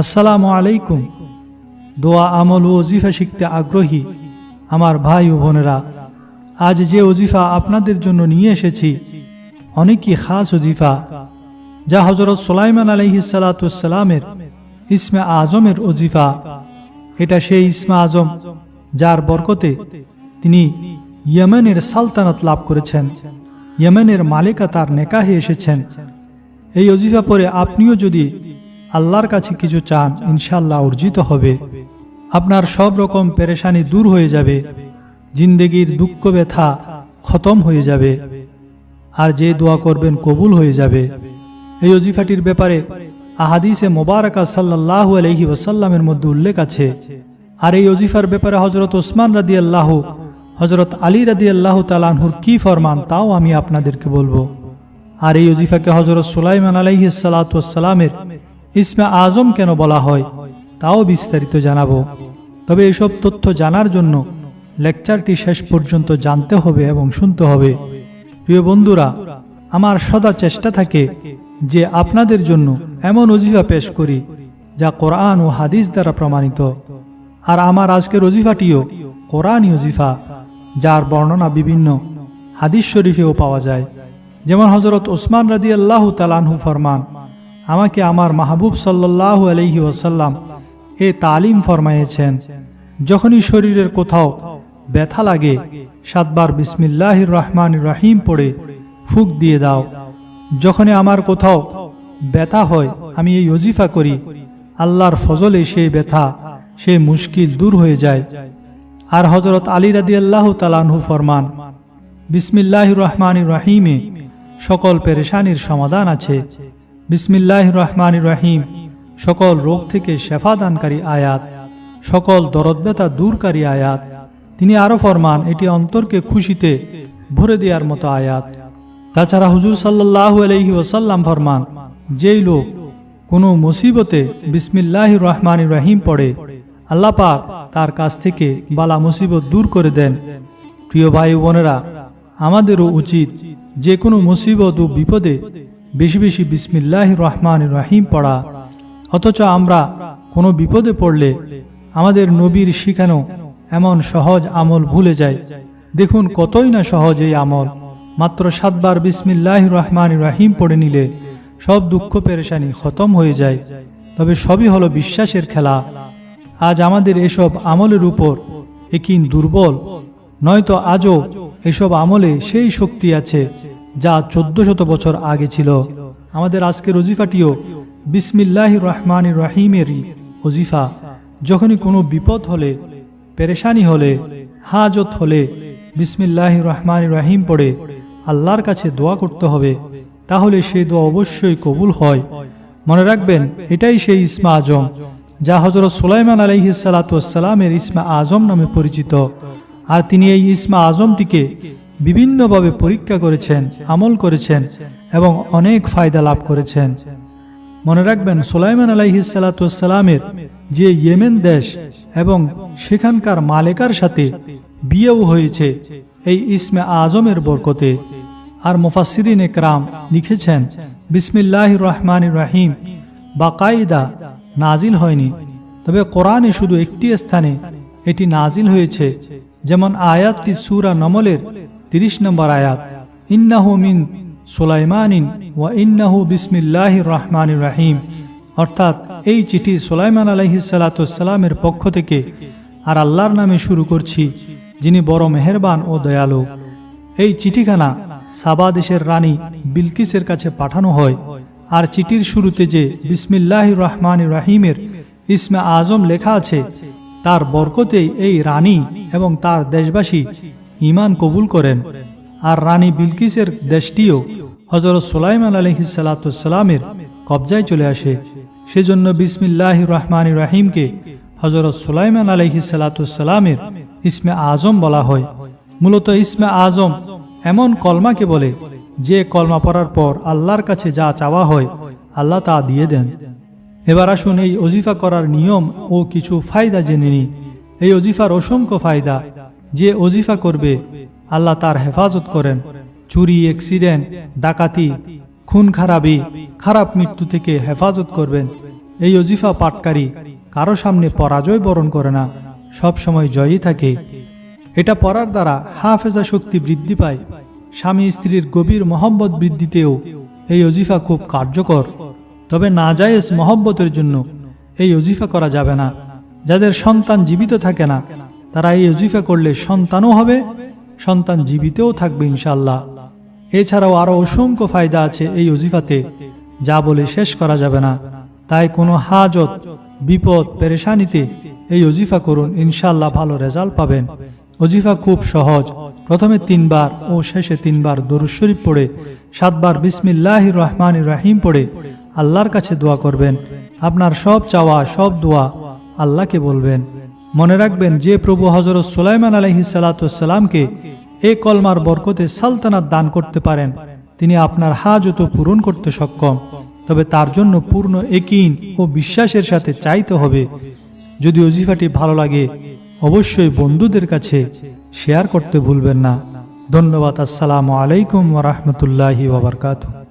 আসসালামু আলাইকুম। দোয়া, আমল ও ওজিফা শিখতে আগ্রহী আমার ভাই ও বোনেরা, আজ যে ওজিফা আপনাদের জন্য নিয়ে এসেছি, অনেকই খাস ওজিফা, যা হজরত সোলাইমান আলহিসাল্লামের ইসমে আজমের ওজিফা। এটা সেই ইসমে আজম যার বরকতে তিনি ইয়েমেনের সালতানাত লাভ করেছেন, ইয়েমেনের মালিকা তার নেকাহে এসেছেন। এই অজিফা পরে আপনিও যদি আল্লাহর কাছে কিছু চান ইনশাল্লাহ অর্জিত হবে। আপনার সব রকম পেরেশানি দূর হয়ে যাবে। জিন্দেগির দুঃখ ব্যথা খতম হয়ে যাবে। আর যে দোয়া করবেন কবুল হয়ে যাবে। এই অজিফাটির ব্যাপারে আহাদিসে মোবারকা সাল্লাহ আলহি ওসাল্লামের মধ্যে উল্লেখ আছে। আর এই অজিফার ব্যাপারে হজরত ওসমান রাদি আল্লাহ হজরত আলী রাদি আল্লাহ তালানহুর কি ফরমান তাও আমি আপনাদেরকে বলব। আর এই অজিফাকে হজরত সুলাইমান আলাইহি সালাতামের ইসমে আজম কেন বলা হয়, তাও বিস্তারিত জানাব। তবে এসব তথ্য জানার জন্য লেকচারটি শেষ পর্যন্ত জানতে হবে এবং শুনতে হবে। প্রিয় বন্ধুরা, আমার সদা চেষ্টা থাকে যে আপনাদের জন্য এমন অজিফা পেশ করি, যা কোরআন ও হাদিস দ্বারা প্রমাণিত। আর আমার আজকের অজিফাটিও কোরআনই অজিফা, যার বর্ণনা বিভিন্ন হাদিস শরীফেও পাওয়া যায়। যেমন হজরত ওসমান রাদি আল্লাহ তালানহু ফরমান আমাকে আমার মাহবুব সাল্লাহ আলহি ওসাল্লাম এ তালিম ফরমাইয়েছেন যখনই শরীরের কোথাও ব্যথা লাগে, সাতবার বিসমিল্লাহ রহমান রহিম পড়ে ফুক দিয়ে দাও। যখনই আমার কোথাও ব্যথা হয়, আমি এই অজিফা করি, আল্লাহর ফজলে সেই ব্যথা, সে মুশকিল দূর হয়ে যায়। আর হজরত আলী রাদি আল্লাহ তালানহু ফরমান বিসমিল্লাহ রহমান রহিমে সকল পেরেশানির সমাধান আছে। বিসমিল্লাহ রহমান রহিম সকল রোগ থেকে শেফাদানকারী আয়াত, সকল দরদব্যতা দূরকারী আয়াত। তিনি আরও ফরমান, এটি অন্তরকে খুশিতে ভরে দেওয়ার মতো আয়াত। তাছাড়া হুজুর সাল্লাহ আলহি ওসাল্লাম ফরমান, যেই লোক কোনো মুসিবতে বিসমিল্লাহ রহমান রহিম পড়ে আল্লাপাক তার কাছ থেকে বালা মুসিবত দূর করে দেন। প্রিয় ভাই বোনেরা, আমাদেরও উচিত যে কোনো মুসিবত ও বিপদে বেশি বেশি বিসমিল্লাহ রহমান রহিম পড়া। অথচ আমরা কোনো বিপদে পড়লে আমাদের নবীর শিখানো এমন সহজ আমল ভুলে যায় দেখুন কতই না সহজ এই আমল। মাত্র সাতবার বিসমিল্লাহ রহমান রাহিম পড়ে নিলে সব দুঃখ পেরেশানি খতম হয়ে যায়। তবে সবই হলো বিশ্বাসের খেলা। আজ আমাদের এসব আমলের উপর একিন দুর্বল। নয়তো আজও এসব আমলে সেই শক্তি আছে যা চোদ্দ শত বছর আগে ছিল। আমাদের আজকের অজিফাটিও বিসমিল্লাহ রহমান রাহিমেরই অজিফা। যখনই কোনো বিপদ হলে, পেরেশানি হলে, হাজত হলে বিসমিল্লাহ রহমান রাহিম পড়ে আল্লাহর কাছে দোয়া করতে হবে, তাহলে সেই দোয়া অবশ্যই কবুল হয়। মনে রাখবেন, এটাই সেই ইসমা আজম, যা হজরত সুলাইমান আলহি সালাতামের ইসমা আজম নামে পরিচিত। আর তিনি এই ইসমা আজমটিকে বিভিন্নভাবে পরীক্ষা করেছেন, আমল করেছেন এবং অনেক ফায়দা লাভ করেছেন। মনে রাখবেন, সুলাইমান আলাইহি সালাতামের যে ইয়েমেন দেশ এবং সেখানকার মালেকার সাথে বিয়েও হয়েছে এই ইসমে আজমের বরকতে। আর মুফাসিরিন একরাম লিখেছেন বিসমিল্লাহ রহমান রাহিম, বাকায়দা নাজিল হয়নি। তবে কোরআনে শুধু একটি স্থানে এটি নাজিল হয়েছে, যেমন আয়াতটি সুরা নমলের তিরিশ নম্বর আয়াত, ইন্নাহু মিন সুলাইমানিন ওয়া ইন্নাহু বিসমিল্লাহ রহমান রাহিম। অর্থাৎ এই চিঠি সোলাইমান আলহি সালাতামের পক্ষ থেকে আর আল্লাহর নামে শুরু করছি, যিনি বড় মেহেরবান ও দয়ালু। এই চিঠিখানা সাবা দেশের রানী বিলকিসের কাছে পাঠানো হয় আর চিঠির শুরুতে যে বিসমিল্লাহ রহমান রাহিমের ইসমে আজম লেখা আছে, তার বরকতেই এই রানী এবং তার দেশবাসী ইমান কবুল করেন। আর রানী বিলকিসের দেশটিও হজরত সোলাইমান আলহিসাল্লামের কবজায় চলে আসে। সেজন্য বিসমিল্লাহ রহমান রাহিমকে হজরত সোলাইমান আলহিসাল্লামের ইসমে আজম বলা হয়। মূলত ইসমে আজম এমন কলমাকে বলে, যে কলমা পড়ার পর আল্লাহর কাছে যা চাওয়া হয়, আল্লাহ তা দিয়ে দেন। এবার আসুন এই অজিফা করার নিয়ম ও কিছু ফায়দা জেনে নিই। এই অজিফার অসংখ্য ফায়দা যে অজিফা করবে, আল্লাহ তার হেফাজত করেন। চুরি, অ্যাক্সিডেন্ট, ডাকাতি, খুন, খারাপি, খারাপ মৃত্যু থেকে হেফাজত করবেন। এই অজিফা পাটকারী কারও সামনে পরাজয় বরণ করে না, সব সময় জয়ই থাকে। এটা পড়ার দ্বারা হাফেজা শক্তি বৃদ্ধি পায়, স্বামী স্ত্রীর গভীর মহব্বত বৃদ্ধিতেও এই অজিফা খুব কার্যকর। তবে নাজায়েজ মহব্বতের জন্য এই অজিফা করা যাবে না, যাদের সন্তান জীবিত থাকে না। তারা এই অজিফা করলে সন্তানও হবে, সন্তান জীবিতও থাকবে ইনশাল্লাহ এছাড়াও আরও অসংখ্য ফায়দা আছে এই অজিফাতে যা বলে শেষ করা যাবে না। তাই কোনো হাজত, বিপদ, পেরেশানিতে এই অজিফা করুন ইনশাল্লাহ ভালো রেজাল্ট পাবেন। অজিফা খুব সহজ। প্রথমে তিনবার ও শেষে তিনবার দরুদ শরীফ পড়ে, সাতবার বিসমিল্লাহ রহমান রাহিম পড়ে আল্লাহর কাছে দোয়া করবেন। আপনার সব চাওয়া, সব দোয়া আল্লাহকে বলবেন। মনে রাখবেন যে প্রভু হজরত সুলাইমান আলহি সালাতামকে এ কলমার বরকতে সালতানাত দান করতে পারেন। তিনি আপনার হাজত পূরণ করতে সক্ষম। তবে তার জন্য পূর্ণ একিন ও বিশ্বাসের সাথে চাইতে হবে। যদি অজিফাটি ভালো লাগে, অবশ্যই বন্ধুদের কাছে শেয়ার করতে ভুলবেন না। ধন্যবাদ। আসসালামু আলাইকুম ওরহমতুল্লাহি ওবরকাতু